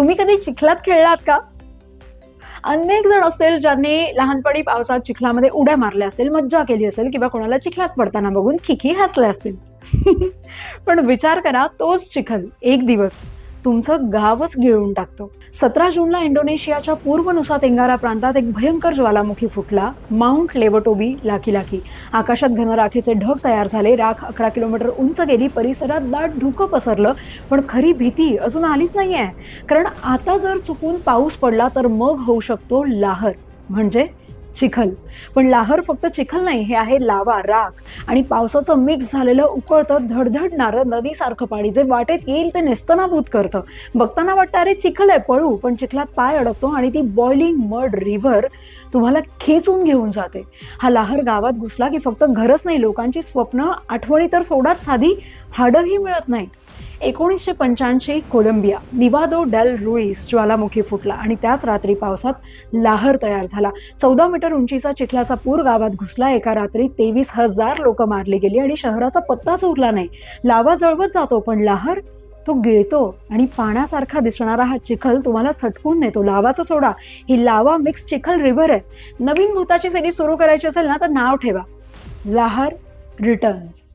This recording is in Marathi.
तुम्ही कधी चिखलात खेळलात का? अनेक जण असेल ज्यांनी लहानपणी पावसात चिखलामध्ये उड्या मारल्या असेल मज्जा केली असेल किंवा कोणाला चिखलात पडताना बघून खिखी हसले असतील. पण विचार करा तोच चिखल एक दिवस. तुमचं गावच गिळून टाकतो. सतरा जूनला इंडोनेशियाच्या पूर्व नुसा तेंगारा प्रांतात एक भयंकर ज्वालामुखी फुटला. माउंट लेवटोबी लाखी लाखी आकाशात घनराखेचे ढग तयार झाले. राख अकरा किलोमीटर उंच गेली. परिसरात दाट धुकं पसरलं. पण खरी भीती अजून आलीच नाही आहे कारण आता जर चुकून पाऊस पडला तर मग होऊ शकतो लाहर. म्हणजे चिखल. पण लाहर फक्त चिखल नाही हे आहे लावा राख. आणि पावसाचं मिक्स झालेलं उकळतं धडधडणारं नदीसारखं पाणी. जे वाटेत येईल ते नेस्तनाभूत करतं. बघताना वाटतं अरे चिखल आहे पळू. पण चिखलात पाय अडकतो आणि ती बॉइलिंग मड रिव्हर तुम्हाला खेचून घेऊन जाते. हा लाहर गावात घुसला की फक्त घरच नाही लोकांची स्वप्न आठवणी तर सोडाच. साधी हाडंही मिळत नाहीत. एकोणीसशे पंच्याऐंशी कोलंबिया निवादो डेल रुईस ज्वालामुखी फुटला आणि त्याच रात्री पावसात लाहर तयार झाला. चौदा मीटर उंचीचा चिखलाचा पूर गावात घुसला. एका रात्री तेवीस हजार लोक मारली गेली आणि शहराचा पत्ताच उरला नाही. लावा जळवत जातो पण लाहर तो गिळतो आणि पाण्यासारखा दिसणारा हा चिखल तुम्हाला सटकून नेतो. लावाचा सोडा. ही लावा मिक्स चिखल रिव्हर आहे. नवीन भूताची सिरीज सुरू करायची असेल ना तर नाव ठेवा. लाहर रिटर्न्स.